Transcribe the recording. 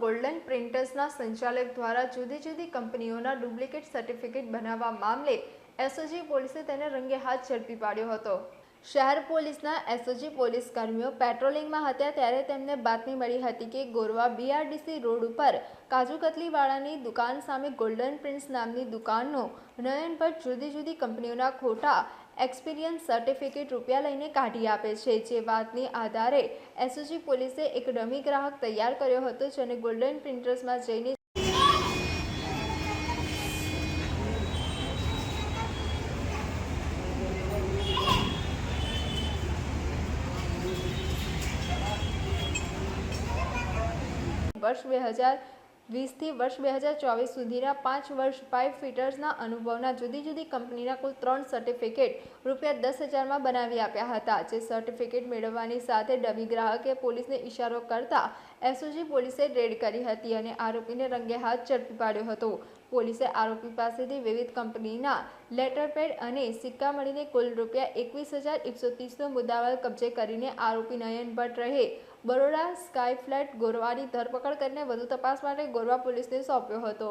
Golden પ્રિન્ટર્સના સંચાલક દ્વારા જુદી જુદી કંપનીઓના ડુપ્લિકેટ સર્ટિફિકેટ બનાવવા મામલે એસઓજી પોલીસે તેને રંગે હાથ ઝડપી પાડ્યો હતો. શહેર પોલીસના એસઓજી પોલીસ કર્મીઓ પેટ્રોલિંગમાં હતા ત્યારે તેમને બાતમી મળી હતી કે ગોરવા બીઆરડીસી રોડ ઉપર કાજુકતલીવાળાની દુકાન સામે ગોલ્ડન પ્રિન્સ નામની દુકાનનો નયન જુદી જુદી કંપનીઓના ખોટા એક્સપિરિયન્સ સર્ટિફિકેટ રૂપિયા લઈને કાઢી આપે છે. જે વાતની આધારે એસઓજી પોલીસે એક ડમી ગ્રાહક તૈયાર કર્યો હતો, જેને ગોલ્ડન પ્રિન્ટર્સમાં જઈને વર્ષ બે હજાર વીસથી વર્ષ બે હજાર ચોવીસ સુધીના પાંચ વર્ષ પાઇપ ફિટર્સના અનુભવના જુદી જુદી કંપનીના કુલ ત્રણ સર્ટિફિકેટ રૂપિયા દસ હજારમાં બનાવી આપ્યા હતા, જે સર્ટિફિકેટ મેળવવાની સાથે ડમી ગ્રાહકે પોલીસને ઇશારો કરતા એસઓજી પોલીસે રેડ કરી હતી અને આરોપીને રંગે હાથ ઝડપી પાડ્યો હતો. પોલીસે આરોપી પાસેથી વિવિધ કંપનીના લેટરપેડ અને સિક્કા મળીને કુલ રૂપિયા એકવીસ હજાર એકસો ત્રીસનો મુદ્દાવાલ કબજે કરીને આરોપી નયન ભટ્ટ રહે બરોડા સ્કાય ફ્લેટ ગોરવાની ધરપકડ કરીને વધુ તપાસ માટે ગોરવા પોલીસને સોંપ્યો હતો.